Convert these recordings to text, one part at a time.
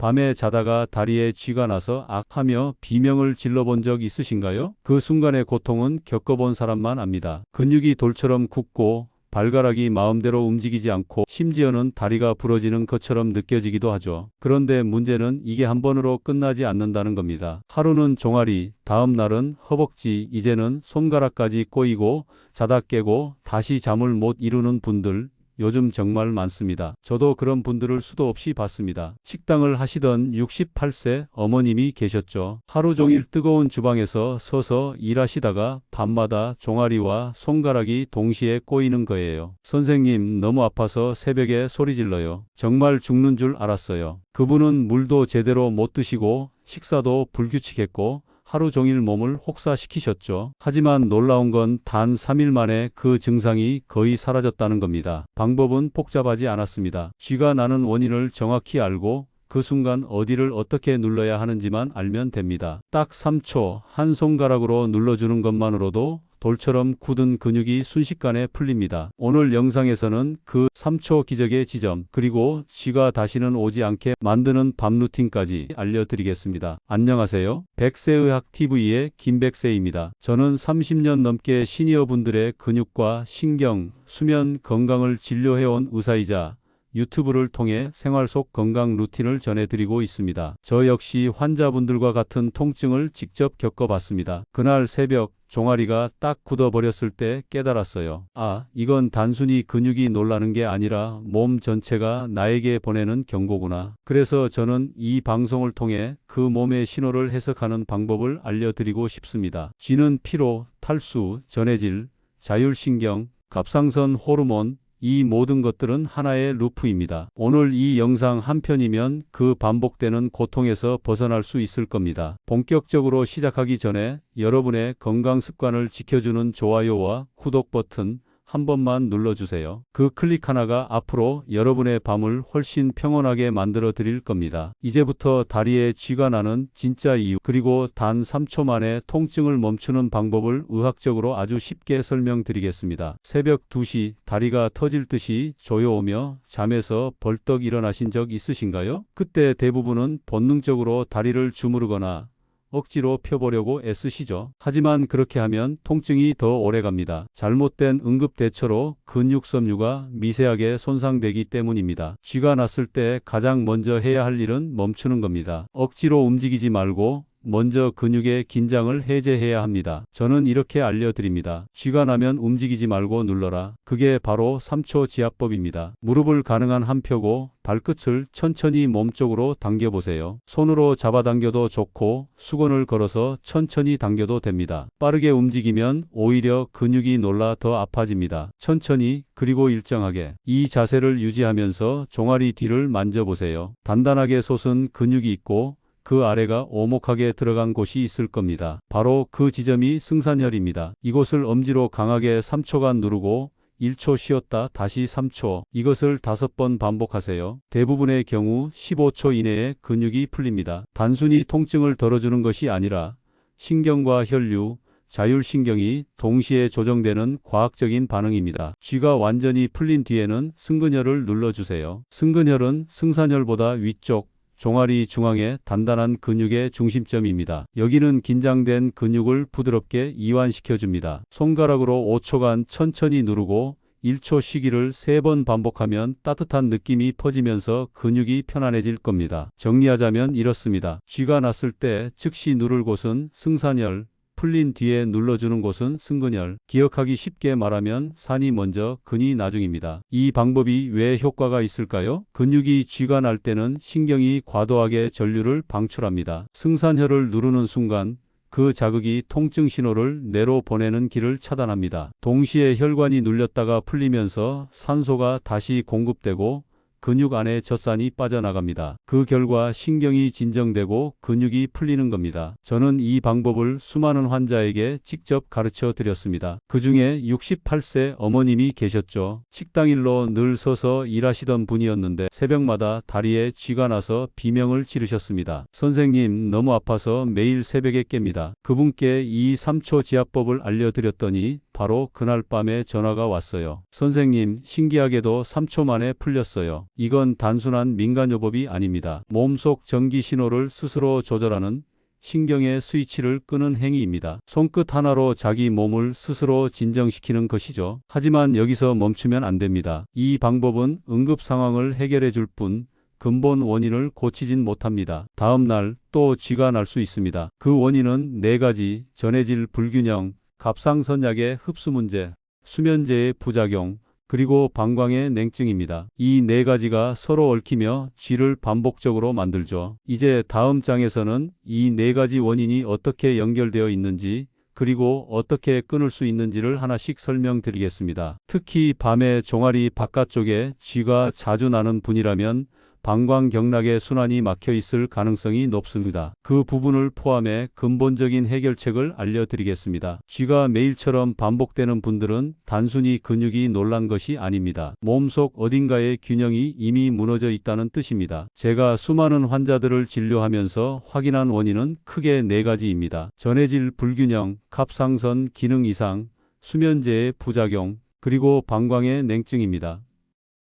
밤에 자다가 다리에 쥐가 나서 악하며 비명을 질러본 적 있으신가요? 그 순간의 고통은 겪어본 사람만 압니다. 근육이 돌처럼 굳고 발가락이 마음대로 움직이지 않고 심지어는 다리가 부러지는 것처럼 느껴지기도 하죠. 그런데 문제는 이게 한 번으로 끝나지 않는다는 겁니다. 하루는 종아리, 다음 날은 허벅지, 이제는 손가락까지 꼬이고 자다 깨고 다시 잠을 못 이루는 분들 요즘 정말 많습니다. 저도 그런 분들을 수도 없이 봤습니다. 식당을 하시던 68세 어머님이 계셨죠. 하루 종일 뜨거운 주방에서 서서 일하시다가 밤마다 종아리와 손가락이 동시에 꼬이는 거예요. 선생님, 너무 아파서 새벽에 소리 질러요. 정말 죽는 줄 알았어요. 그분은 물도 제대로 못 드시고 식사도 불규칙했고 하루 종일 몸을 혹사시키셨죠. 하지만 놀라운 건 단 3일 만에 그 증상이 거의 사라졌다는 겁니다. 방법은 복잡하지 않았습니다. 쥐가 나는 원인을 정확히 알고 그 순간 어디를 어떻게 눌러야 하는지만 알면 됩니다. 딱 3초 한 손가락으로 눌러주는 것만으로도 돌처럼 굳은 근육이 순식간에 풀립니다. 오늘 영상에서는 그 3초 기적의 지점 그리고 쥐가 다시는 오지 않게 만드는 밤 루틴까지 알려드리겠습니다. 안녕하세요. 백세의학TV의 김백세입니다. 저는 30년 넘게 시니어분들의 근육과 신경, 수면 건강을 진료해온 의사이자 유튜브를 통해 생활 속 건강 루틴을 전해드리고 있습니다. 저 역시 환자분들과 같은 통증을 직접 겪어봤습니다. 그날 새벽 종아리가 딱 굳어버렸을 때 깨달았어요. 아, 이건 단순히 근육이 놀라는 게 아니라 몸 전체가 나에게 보내는 경고구나. 그래서 저는 이 방송을 통해 그 몸의 신호를 해석하는 방법을 알려드리고 싶습니다. 쥐는 피로, 탈수, 전해질, 자율신경, 갑상선 호르몬, 이 모든 것들은 하나의 루프입니다. 오늘 이 영상 한 편이면 그 반복되는 고통에서 벗어날 수 있을 겁니다. 본격적으로 시작하기 전에 여러분의 건강 습관을 지켜주는 좋아요와 구독 버튼 한 번만 눌러주세요. 그 클릭 하나가 앞으로 여러분의 밤을 훨씬 평온하게 만들어 드릴 겁니다. 이제부터 다리에 쥐가 나는 진짜 이유, 그리고 단 3초 만에 통증을 멈추는 방법을 의학적으로 아주 쉽게 설명드리겠습니다. 새벽 2시 다리가 터질 듯이 조여오며 잠에서 벌떡 일어나신 적 있으신가요? 그때 대부분은 본능적으로 다리를 주무르거나 억지로 펴보려고 애쓰시죠. 하지만 그렇게 하면 통증이 더 오래 갑니다. 잘못된 응급 대처로 근육 섬유가 미세하게 손상되기 때문입니다. 쥐가 났을 때 가장 먼저 해야 할 일은 멈추는 겁니다. 억지로 움직이지 말고 먼저 근육의 긴장을 해제해야 합니다. 저는 이렇게 알려드립니다. 쥐가 나면 움직이지 말고 눌러라. 그게 바로 3초 지압법입니다. 무릎을 가능한 한 펴고 발끝을 천천히 몸쪽으로 당겨보세요. 손으로 잡아당겨도 좋고 수건을 걸어서 천천히 당겨도 됩니다. 빠르게 움직이면 오히려 근육이 놀라 더 아파집니다. 천천히 그리고 일정하게 이 자세를 유지하면서 종아리 뒤를 만져보세요. 단단하게 솟은 근육이 있고 그 아래가 오목하게 들어간 곳이 있을 겁니다. 바로 그 지점이 승산혈입니다. 이곳을 엄지로 강하게 3초간 누르고 1초 쉬었다 다시 3초 이것을 5번 반복하세요. 대부분의 경우 15초 이내에 근육이 풀립니다. 단순히 통증을 덜어주는 것이 아니라 신경과 혈류, 자율신경이 동시에 조정되는 과학적인 반응입니다. 쥐가 완전히 풀린 뒤에는 승근혈을 눌러주세요. 승근혈은 승산혈보다 위쪽, 종아리 중앙의 단단한 근육의 중심점입니다. 여기는 긴장된 근육을 부드럽게 이완시켜줍니다. 손가락으로 5초간 천천히 누르고 1초 쉬기를 3번 반복하면 따뜻한 느낌이 퍼지면서 근육이 편안해질 겁니다. 정리하자면 이렇습니다. 쥐가 났을 때 즉시 누를 곳은 승산혈, 풀린 뒤에 눌러주는 곳은 승근혈. 기억하기 쉽게 말하면 산이 먼저 근이 나중입니다. 이 방법이 왜 효과가 있을까요? 근육이 쥐가 날 때는 신경이 과도하게 전류를 방출합니다. 승산혈을 누르는 순간 그 자극이 통증 신호를 뇌로 보내는 길을 차단합니다. 동시에 혈관이 눌렸다가 풀리면서 산소가 다시 공급되고 근육 안에 젖산이 빠져나갑니다. 그 결과 신경이 진정되고 근육이 풀리는 겁니다. 저는 이 방법을 수많은 환자에게 직접 가르쳐 드렸습니다. 그 중에 68세 어머님이 계셨죠. 식당 일로 늘 서서 일하시던 분이었는데 새벽마다 다리에 쥐가 나서 비명을 지르셨습니다. 선생님 너무 아파서 매일 새벽에 깹니다. 그분께 이 3초 지압법을 알려드렸더니 바로 그날 밤에 전화가 왔어요. 선생님, 신기하게도 3초 만에 풀렸어요. 이건 단순한 민간요법이 아닙니다. 몸속 전기 신호를 스스로 조절하는 신경의 스위치를 끄는 행위입니다. 손끝 하나로 자기 몸을 스스로 진정시키는 것이죠. 하지만 여기서 멈추면 안 됩니다. 이 방법은 응급 상황을 해결해 줄 뿐 근본 원인을 고치진 못합니다. 다음 날 또 쥐가 날 수 있습니다. 그 원인은 네 가지 전해질 불균형, 갑상선약의 흡수 문제, 수면제의 부작용, 그리고 방광의 냉증입니다. 이 네 가지가 서로 얽히며 쥐를 반복적으로 만들죠. 이제 다음 장에서는 이 네 가지 원인이 어떻게 연결되어 있는지 그리고 어떻게 끊을 수 있는지를 하나씩 설명드리겠습니다. 특히 밤에 종아리 바깥쪽에 쥐가 자주 나는 분이라면 방광경락의 순환이 막혀 있을 가능성이 높습니다. 그 부분을 포함해 근본적인 해결책을 알려드리겠습니다. 쥐가 매일처럼 반복되는 분들은 단순히 근육이 놀란 것이 아닙니다. 몸속 어딘가의 균형이 이미 무너져 있다는 뜻입니다. 제가 수많은 환자들을 진료하면서 확인한 원인은 크게 네 가지입니다. 전해질 불균형, 갑상선 기능 이상, 수면제의 부작용, 그리고 방광의 냉증입니다.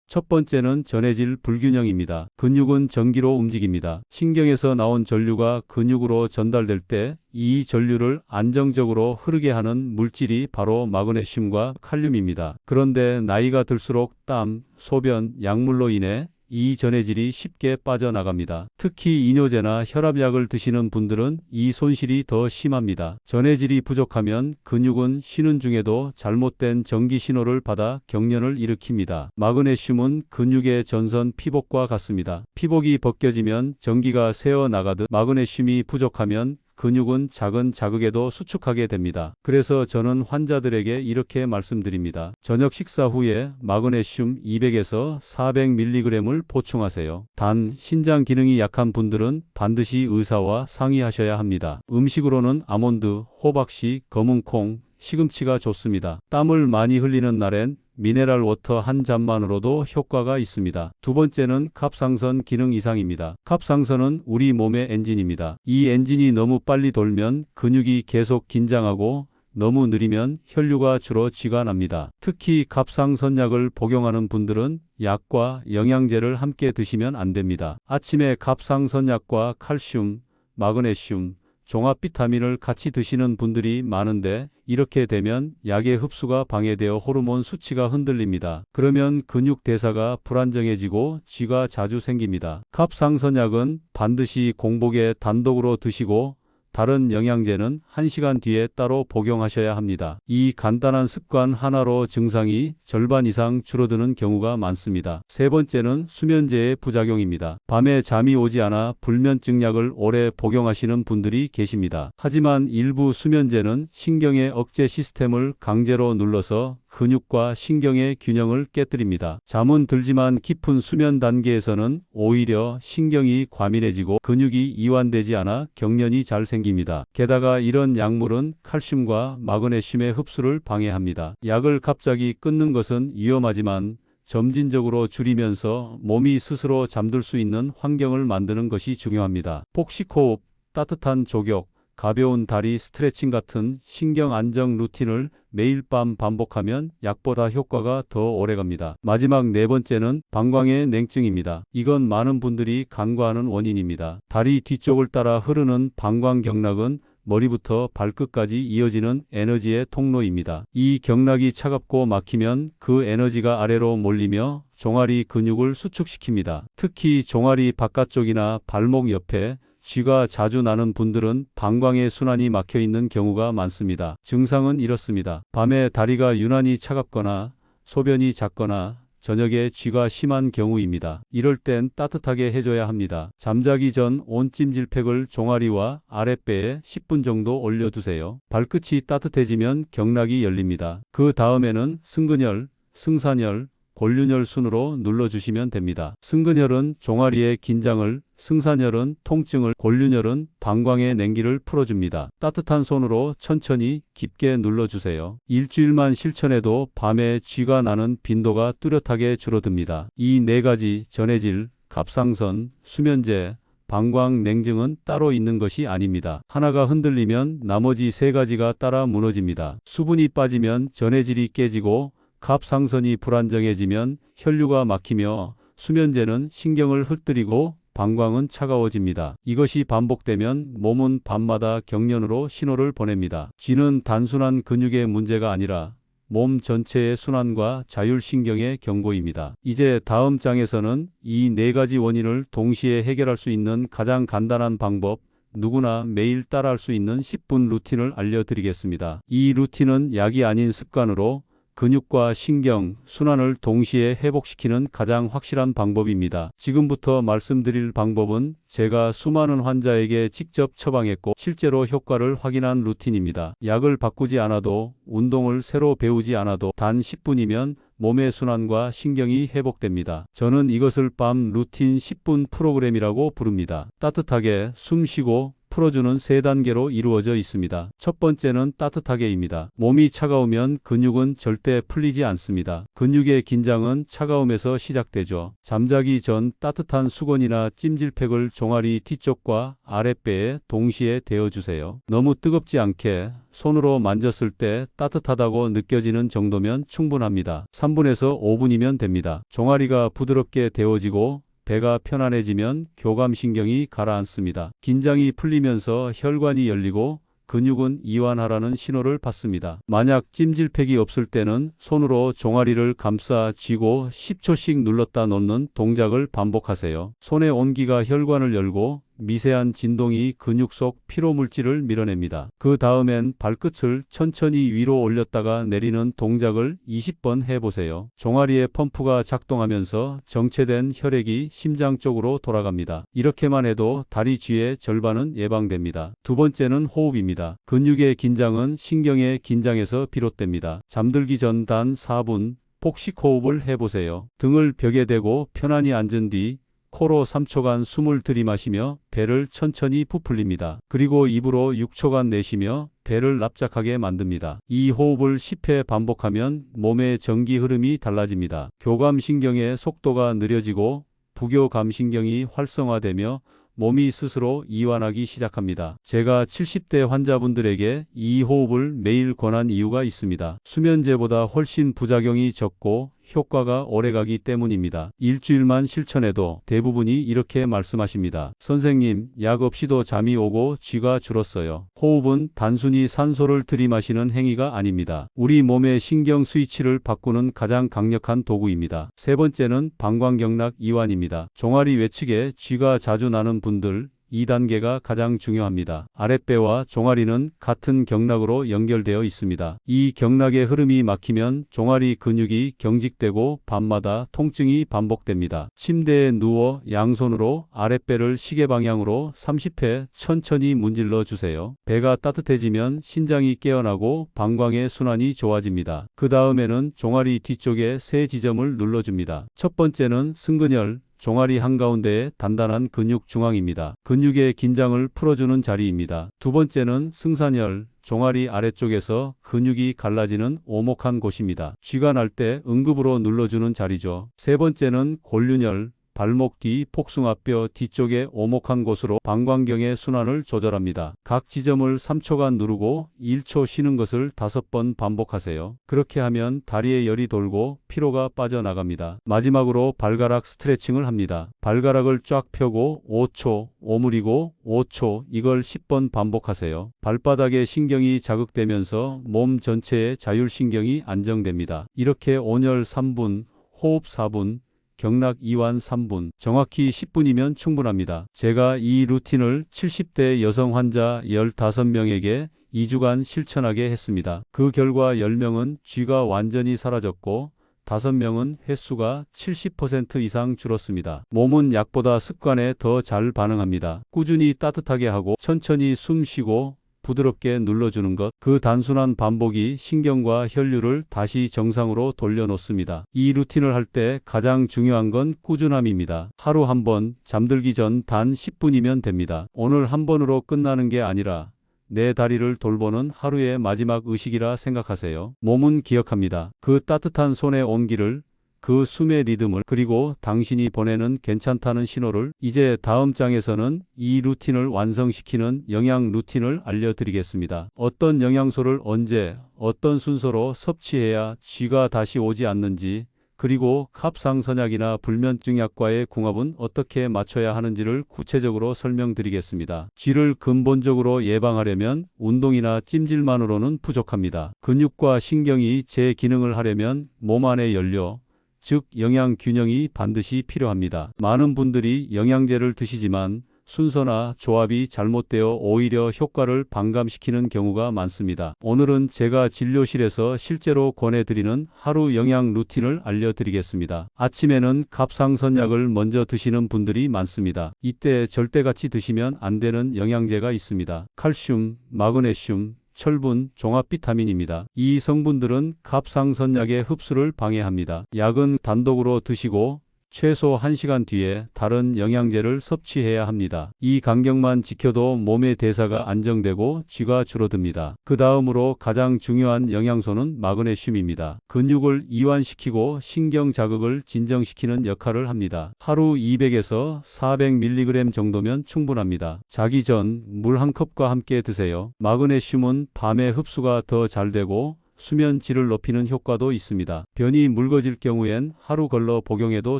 첫 번째는 전해질 불균형입니다. 근육은 전기로 움직입니다. 신경에서 나온 전류가 근육으로 전달될 때 이 전류를 안정적으로 흐르게 하는 물질이 바로 마그네슘과 칼륨입니다. 그런데 나이가 들수록 땀, 소변, 약물로 인해 이 전해질이 쉽게 빠져나갑니다. 특히 이뇨제나 혈압약을 드시는 분들은 이 손실이 더 심합니다. 전해질이 부족하면 근육은 쉬는 중에도 잘못된 전기 신호를 받아 경련을 일으킵니다. 마그네슘은 근육의 전선 피복과 같습니다. 피복이 벗겨지면 전기가 새어 나가듯 마그네슘이 부족하면 근육은 작은 자극에도 수축하게 됩니다. 그래서 저는 환자들에게 이렇게 말씀드립니다. 저녁 식사 후에 마그네슘 200에서 400mg을 보충하세요. 단, 신장 기능이 약한 분들은 반드시 의사와 상의하셔야 합니다. 음식으로는 아몬드, 호박씨, 검은콩, 시금치가 좋습니다. 땀을 많이 흘리는 날엔 미네랄 워터 한 잔만으로도 효과가 있습니다. 두 번째는 갑상선 기능 이상입니다. 갑상선은 우리 몸의 엔진입니다. 이 엔진이 너무 빨리 돌면 근육이 계속 긴장하고 너무 느리면 혈류가 줄어 쥐가 납니다. 특히 갑상선약을 복용하는 분들은 약과 영양제를 함께 드시면 안 됩니다. 아침에 갑상선약과 칼슘, 마그네슘, 종합 비타민을 같이 드시는 분들이 많은데 이렇게 되면 약의 흡수가 방해되어 호르몬 수치가 흔들립니다. 그러면 근육 대사가 불안정해지고 쥐가 자주 생깁니다. 갑상선약은 반드시 공복에 단독으로 드시고 다른 영양제는 1시간 뒤에 따로 복용하셔야 합니다. 이 간단한 습관 하나로 증상이 절반 이상 줄어드는 경우가 많습니다. 세 번째는 수면제의 부작용입니다. 밤에 잠이 오지 않아 불면증 약을 오래 복용하시는 분들이 계십니다. 하지만 일부 수면제는 신경의 억제 시스템을 강제로 눌러서 근육과 신경의 균형을 깨뜨립니다. 잠은 들지만 깊은 수면 단계에서는 오히려 신경이 과민해지고 근육이 이완되지 않아 경련이 잘 생깁니다. 게다가 이런 약물은 칼슘과 마그네슘의 흡수를 방해합니다. 약을 갑자기 끊는 것은 위험하지만 점진적으로 줄이면서 몸이 스스로 잠들 수 있는 환경을 만드는 것이 중요합니다. 복식호흡, 따뜻한 조격, 가벼운 다리 스트레칭 같은 신경 안정 루틴을 매일 밤 반복하면 약보다 효과가 더 오래갑니다. 마지막 네 번째는 방광의 냉증입니다. 이건 많은 분들이 간과하는 원인입니다. 다리 뒤쪽을 따라 흐르는 방광 경락은 머리부터 발끝까지 이어지는 에너지의 통로입니다. 이 경락이 차갑고 막히면 그 에너지가 아래로 몰리며 종아리 근육을 수축시킵니다. 특히 종아리 바깥쪽이나 발목 옆에 쥐가 자주 나는 분들은 방광의 순환이 막혀 있는 경우가 많습니다. 증상은 이렇습니다. 밤에 다리가 유난히 차갑거나 소변이 잦거나 저녁에 쥐가 심한 경우입니다. 이럴 땐 따뜻하게 해줘야 합니다. 잠자기 전 온찜질팩을 종아리와 아랫배에 10분 정도 올려두세요. 발끝이 따뜻해지면 경락이 열립니다. 그 다음에는 승근혈, 승산혈, 골륜혈 순으로 눌러주시면 됩니다. 승근혈은 종아리의 긴장을, 승산혈은 통증을, 골륜혈은 방광의 냉기를 풀어줍니다. 따뜻한 손으로 천천히 깊게 눌러주세요. 일주일만 실천해도 밤에 쥐가 나는 빈도가 뚜렷하게 줄어듭니다. 이 네 가지 전해질, 갑상선, 수면제, 방광 냉증은 따로 있는 것이 아닙니다. 하나가 흔들리면 나머지 세 가지가 따라 무너집니다. 수분이 빠지면 전해질이 깨지고 갑상선이 불안정해지면 혈류가 막히며 수면제는 신경을 흩뜨리고 방광은 차가워집니다. 이것이 반복되면 몸은 밤마다 경련으로 신호를 보냅니다. 쥐는 단순한 근육의 문제가 아니라 몸 전체의 순환과 자율신경의 경고입니다. 이제 다음 장에서는 이 네 가지 원인을 동시에 해결할 수 있는 가장 간단한 방법, 누구나 매일 따라할 수 있는 10분 루틴을 알려드리겠습니다. 이 루틴은 약이 아닌 습관으로 근육과 신경, 순환을 동시에 회복시키는 가장 확실한 방법입니다. 지금부터 말씀드릴 방법은 제가 수많은 환자에게 직접 처방했고 실제로 효과를 확인한 루틴입니다. 약을 바꾸지 않아도 운동을 새로 배우지 않아도 단 10분이면 몸의 순환과 신경이 회복됩니다. 저는 이것을 밤 루틴 10분 프로그램이라고 부릅니다. 따뜻하게 숨 쉬고 풀어주는 세 단계로 이루어져 있습니다. 첫 번째는 따뜻하게입니다. 몸이 차가우면 근육은 절대 풀리지 않습니다. 근육의 긴장은 차가움에서 시작되죠. 잠자기 전 따뜻한 수건이나 찜질팩을 종아리 뒤쪽과 아랫배에 동시에 대어주세요. 너무 뜨겁지 않게 손으로 만졌을 때 따뜻하다고 느껴지는 정도면 충분합니다. 3분에서 5분이면 됩니다. 종아리가 부드럽게 데워지고 배가 편안해지면 교감신경이 가라앉습니다. 긴장이 풀리면서 혈관이 열리고 근육은 이완하라는 신호를 받습니다. 만약 찜질팩이 없을 때는 손으로 종아리를 감싸 쥐고 10초씩 눌렀다 놓는 동작을 반복하세요. 손의 온기가 혈관을 열고 미세한 진동이 근육 속 피로 물질을 밀어냅니다. 그 다음엔 발끝을 천천히 위로 올렸다가 내리는 동작을 20번 해보세요. 종아리의 펌프가 작동하면서 정체된 혈액이 심장 쪽으로 돌아갑니다. 이렇게만 해도 다리 쥐의 절반은 예방됩니다. 두 번째는 호흡입니다. 근육의 긴장은 신경의 긴장에서 비롯됩니다. 잠들기 전 단 4분 폭식 호흡을 해보세요. 등을 벽에 대고 편안히 앉은 뒤 코로 3초간 숨을 들이마시며 배를 천천히 부풀립니다. 그리고 입으로 6초간 내쉬며 배를 납작하게 만듭니다. 이 호흡을 10회 반복하면 몸의 전기 흐름이 달라집니다. 교감신경의 속도가 느려지고 부교감신경이 활성화되며 몸이 스스로 이완하기 시작합니다. 제가 70대 환자분들에게 이 호흡을 매일 권한 이유가 있습니다. 수면제보다 훨씬 부작용이 적고 효과가 오래가기 때문입니다. 일주일만 실천해도 대부분이 이렇게 말씀하십니다. 선생님, 약 없이도 잠이 오고 쥐가 줄었어요. 호흡은 단순히 산소를 들이마시는 행위가 아닙니다. 우리 몸의 신경 스위치를 바꾸는 가장 강력한 도구입니다. 세 번째는 방광경락 이완입니다. 종아리 외측에 쥐가 자주 나는 분들, 2단계가 가장 중요합니다. 아랫배와 종아리는 같은 경락으로 연결되어 있습니다. 이 경락의 흐름이 막히면 종아리 근육이 경직되고 밤마다 통증이 반복됩니다. 침대에 누워 양손으로 아랫배를 시계 방향으로 30회 천천히 문질러 주세요. 배가 따뜻해지면 신장이 깨어나고 방광의 순환이 좋아집니다. 그 다음에는 종아리 뒤쪽에 세 지점을 눌러줍니다. 첫 번째는 승근혈, 종아리 한가운데의 단단한 근육 중앙입니다. 근육의 긴장을 풀어주는 자리입니다. 두 번째는 승산혈, 종아리 아래쪽에서 근육이 갈라지는 오목한 곳입니다. 쥐가 날 때 응급으로 눌러주는 자리죠. 세 번째는 골륜혈, 발목 뒤 복숭아뼈 뒤쪽에 오목한 곳으로 방광경의 순환을 조절합니다. 각 지점을 3초간 누르고 1초 쉬는 것을 5번 반복하세요. 그렇게 하면 다리에 열이 돌고 피로가 빠져나갑니다. 마지막으로 발가락 스트레칭을 합니다. 발가락을 쫙 펴고 5초, 오므리고 5초 이걸 10번 반복하세요. 발바닥에 신경이 자극되면서 몸 전체의 자율신경이 안정됩니다. 이렇게 온열 3분, 호흡 4분, 경락 이완 3분, 정확히 10분이면 충분합니다. 제가 이 루틴을 70대 여성 환자 15명에게 2주간 실천하게 했습니다. 그 결과 10명은 쥐가 완전히 사라졌고 5명은 횟수가 70% 이상 줄었습니다. 몸은 약보다 습관에 더 잘 반응합니다. 꾸준히 따뜻하게 하고 천천히 숨 쉬고 부드럽게 눌러주는 것, 그 단순한 반복이 신경과 혈류를 다시 정상으로 돌려놓습니다. 이 루틴을 할 때 가장 중요한 건 꾸준함입니다. 하루 한 번, 잠들기 전 단 10분이면 됩니다. 오늘 한 번으로 끝나는 게 아니라 내 다리를 돌보는 하루의 마지막 의식이라 생각하세요. 몸은 기억합니다. 그 따뜻한 손의 온기를 그 숨의 리듬을 그리고 당신이 보내는 괜찮다는 신호를 이제 다음 장에서는 이 루틴을 완성시키는 영양 루틴을 알려드리겠습니다. 어떤 영양소를 언제 어떤 순서로 섭취해야 쥐가 다시 오지 않는지 그리고 갑상선약이나 불면증 약과의 궁합은 어떻게 맞춰야 하는지를 구체적으로 설명드리겠습니다. 쥐를 근본적으로 예방하려면 운동이나 찜질만으로는 부족합니다. 근육과 신경이 제 기능을 하려면 몸 안의 연료, 즉 영양 균형이 반드시 필요합니다. 많은 분들이 영양제를 드시지만 순서나 조합이 잘못되어 오히려 효과를 반감시키는 경우가 많습니다. 오늘은 제가 진료실에서 실제로 권해드리는 하루 영양 루틴을 알려드리겠습니다. 아침에는 갑상선약을 먼저 드시는 분들이 많습니다. 이때 절대같이 드시면 안 되는 영양제가 있습니다. 칼슘, 마그네슘, 철분, 종합 비타민입니다. 이 성분들은 갑상선약의 흡수를 방해합니다. 약은 단독으로 드시고 최소 1시간 뒤에 다른 영양제를 섭취해야 합니다. 이 간격만 지켜도 몸의 대사가 안정되고 쥐가 줄어듭니다. 그 다음으로 가장 중요한 영양소는 마그네슘입니다. 근육을 이완시키고 신경 자극을 진정시키는 역할을 합니다. 하루 200에서 400mg 정도면 충분합니다. 자기 전 물 한 컵과 함께 드세요. 마그네슘은 밤에 흡수가 더 잘 되고 수면 질을 높이는 효과도 있습니다. 변이 묽어질 경우엔 하루 걸러 복용해도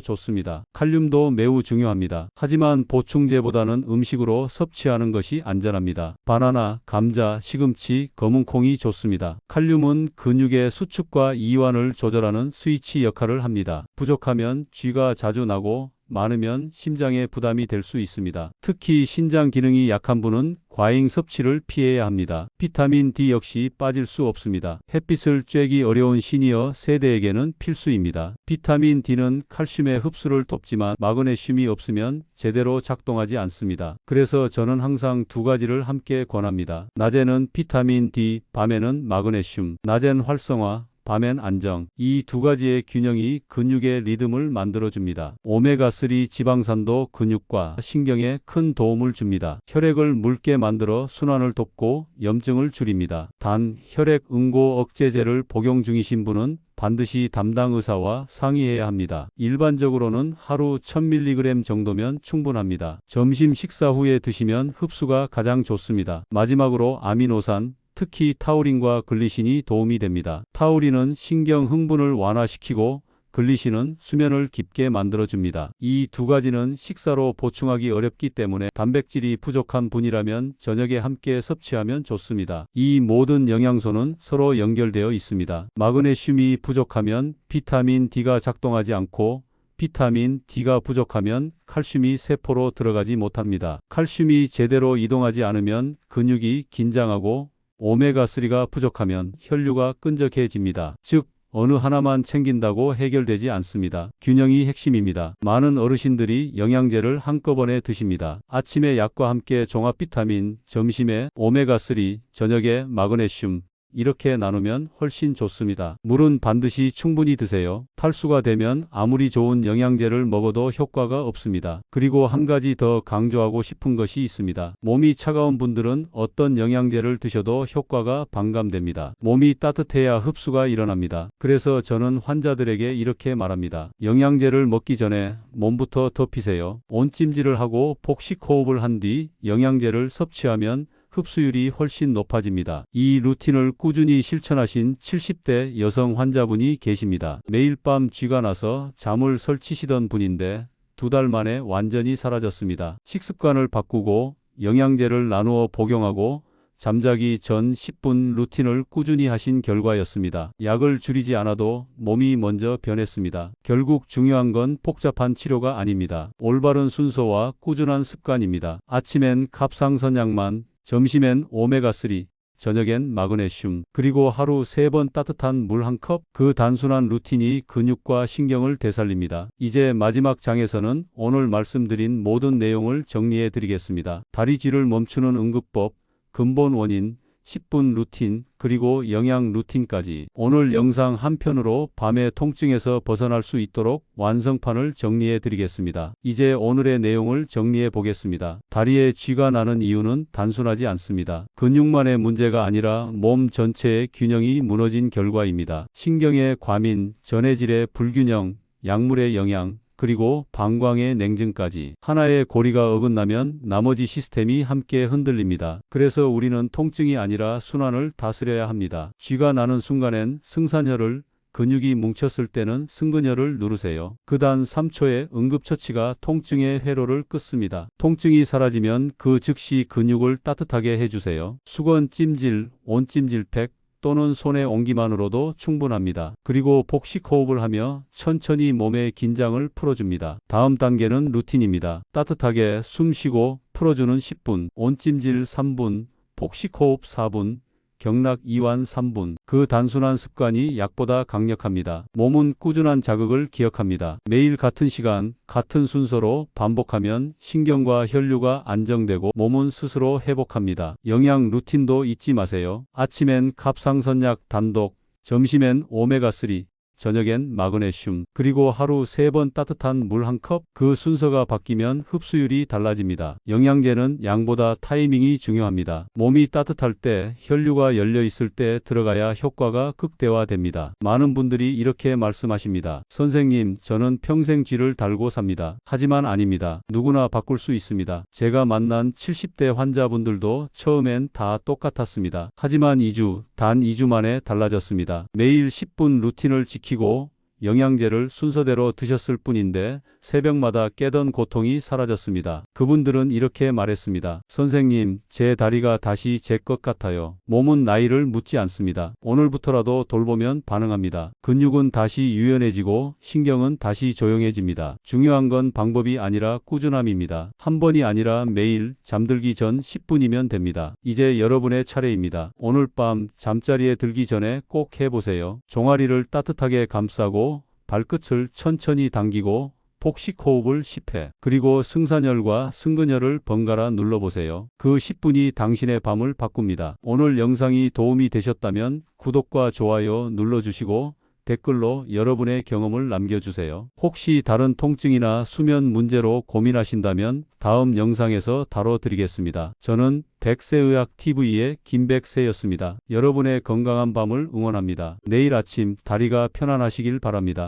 좋습니다. 칼륨도 매우 중요합니다. 하지만 보충제보다는 음식으로 섭취하는 것이 안전합니다. 바나나, 감자, 시금치, 검은콩이 좋습니다. 칼륨은 근육의 수축과 이완을 조절하는 스위치 역할을 합니다. 부족하면 쥐가 자주 나고 많으면 심장에 부담이 될 수 있습니다. 특히 신장 기능이 약한 분은 과잉 섭취를 피해야 합니다. 비타민 D 역시 빠질 수 없습니다. 햇빛을 쬐기 어려운 시니어 세대에게는 필수입니다. 비타민 D는 칼슘의 흡수를 돕지만 마그네슘이 없으면 제대로 작동하지 않습니다. 그래서 저는 항상 두 가지를 함께 권합니다. 낮에는 비타민 D, 밤에는 마그네슘, 낮엔 활성화, 밤엔 안정. 이 두 가지의 균형이 근육의 리듬을 만들어줍니다. 오메가3 지방산도 근육과 신경에 큰 도움을 줍니다. 혈액을 묽게 만들어 순환을 돕고 염증을 줄입니다. 단, 혈액 응고 억제제를 복용 중이신 분은 반드시 담당 의사와 상의해야 합니다. 일반적으로는 하루 1000mg 정도면 충분합니다. 점심 식사 후에 드시면 흡수가 가장 좋습니다. 마지막으로 아미노산, 특히 타우린과 글리신이 도움이 됩니다. 타우린은 신경 흥분을 완화시키고 글리신은 수면을 깊게 만들어줍니다. 이 두 가지는 식사로 보충하기 어렵기 때문에 단백질이 부족한 분이라면 저녁에 함께 섭취하면 좋습니다. 이 모든 영양소는 서로 연결되어 있습니다. 마그네슘이 부족하면 비타민 D가 작동하지 않고 비타민 D가 부족하면 칼슘이 세포로 들어가지 못합니다. 칼슘이 제대로 이동하지 않으면 근육이 긴장하고 오메가3가 부족하면 혈류가 끈적해집니다. 즉, 어느 하나만 챙긴다고 해결되지 않습니다. 균형이 핵심입니다. 많은 어르신들이 영양제를 한꺼번에 드십니다. 아침에 약과 함께 종합 비타민, 점심에 오메가3, 저녁에 마그네슘, 이렇게 나누면 훨씬 좋습니다. 물은 반드시 충분히 드세요. 탈수가 되면 아무리 좋은 영양제를 먹어도 효과가 없습니다. 그리고 한 가지 더 강조하고 싶은 것이 있습니다. 몸이 차가운 분들은 어떤 영양제를 드셔도 효과가 반감됩니다. 몸이 따뜻해야 흡수가 일어납니다. 그래서 저는 환자들에게 이렇게 말합니다. 영양제를 먹기 전에 몸부터 덮이세요. 온찜질을 하고 복식 호흡을 한 뒤 영양제를 섭취하면 흡수율이 훨씬 높아집니다. 이 루틴을 꾸준히 실천하신 70대 여성 환자분이 계십니다. 매일 밤 쥐가 나서 잠을 설치시던 분인데 두 달 만에 완전히 사라졌습니다. 식습관을 바꾸고 영양제를 나누어 복용하고 잠자기 전 10분 루틴을 꾸준히 하신 결과였습니다. 약을 줄이지 않아도 몸이 먼저 변했습니다. 결국 중요한 건 복잡한 치료가 아닙니다. 올바른 순서와 꾸준한 습관입니다. 아침엔 갑상선약만 점심엔 오메가3, 저녁엔 마그네슘, 그리고 하루 세번 따뜻한 물 한 컵, 그 단순한 루틴이 근육과 신경을 되살립니다. 이제 마지막 장에서는 오늘 말씀드린 모든 내용을 정리해 드리겠습니다. 다리쥐를 멈추는 응급법, 근본 원인, 10분 루틴, 그리고 영양 루틴까지 오늘 영상 한 편으로 밤의 통증에서 벗어날 수 있도록 완성판을 정리해 드리겠습니다. 이제 오늘의 내용을 정리해 보겠습니다. 다리에 쥐가 나는 이유는 단순하지 않습니다. 근육만의 문제가 아니라 몸 전체의 균형이 무너진 결과입니다. 신경의 과민, 전해질의 불균형, 약물의 영양, 그리고 방광의 냉증까지 하나의 고리가 어긋나면 나머지 시스템이 함께 흔들립니다. 그래서 우리는 통증이 아니라 순환을 다스려야 합니다. 쥐가 나는 순간엔 승산혈을 근육이 뭉쳤을 때는 승근혈을 누르세요. 그 단 3초의 응급처치가 통증의 회로를 끊습니다. 통증이 사라지면 그 즉시 근육을 따뜻하게 해주세요. 수건 찜질, 온찜질팩, 또는 손에 옹기만으로도 충분합니다. 그리고 복식 호흡을 하며 천천히 몸의 긴장을 풀어줍니다. 다음 단계는 루틴입니다. 따뜻하게 숨 쉬고 풀어주는 10분, 온찜질 3분, 복식 호흡 4분, 경락 이완 3분. 그 단순한 습관이 약보다 강력합니다. 몸은 꾸준한 자극을 기억합니다. 매일 같은 시간, 같은 순서로 반복하면 신경과 혈류가 안정되고 몸은 스스로 회복합니다. 영양 루틴도 잊지 마세요. 아침엔 갑상선약 단독, 점심엔 오메가3, 저녁엔 마그네슘, 그리고 하루 세번 따뜻한 물 한 컵, 그 순서가 바뀌면 흡수율이 달라집니다. 영양제는 양보다 타이밍이 중요합니다. 몸이 따뜻할 때, 혈류가 열려 있을 때 들어가야 효과가 극대화됩니다. 많은 분들이 이렇게 말씀하십니다. 선생님, 저는 평생 쥐를 달고 삽니다. 하지만 아닙니다. 누구나 바꿀 수 있습니다. 제가 만난 70대 환자분들도 처음엔 다 똑같았습니다. 하지만 2주, 단 2주 만에 달라졌습니다. 매일 10분 루틴을 지키 지키고 영양제를 순서대로 드셨을 뿐인데 새벽마다 깨던 고통이 사라졌습니다. 그분들은 이렇게 말했습니다. 선생님, 제 다리가 다시 제 것 같아요. 몸은 나이를 묻지 않습니다. 오늘부터라도 돌보면 반응합니다. 근육은 다시 유연해지고 신경은 다시 조용해집니다. 중요한 건 방법이 아니라 꾸준함입니다. 한 번이 아니라 매일 잠들기 전 10분이면 됩니다. 이제 여러분의 차례입니다. 오늘 밤 잠자리에 들기 전에 꼭 해보세요. 종아리를 따뜻하게 감싸고 발끝을 천천히 당기고 폭식 호흡을 10회, 그리고 승산혈과 승근혈을 번갈아 눌러보세요. 그 10분이 당신의 밤을 바꿉니다. 오늘 영상이 도움이 되셨다면 구독과 좋아요 눌러주시고 댓글로 여러분의 경험을 남겨주세요. 혹시 다른 통증이나 수면 문제로 고민하신다면 다음 영상에서 다뤄드리겠습니다. 저는 백세의학TV의 김백세였습니다. 여러분의 건강한 밤을 응원합니다. 내일 아침 다리가 편안하시길 바랍니다.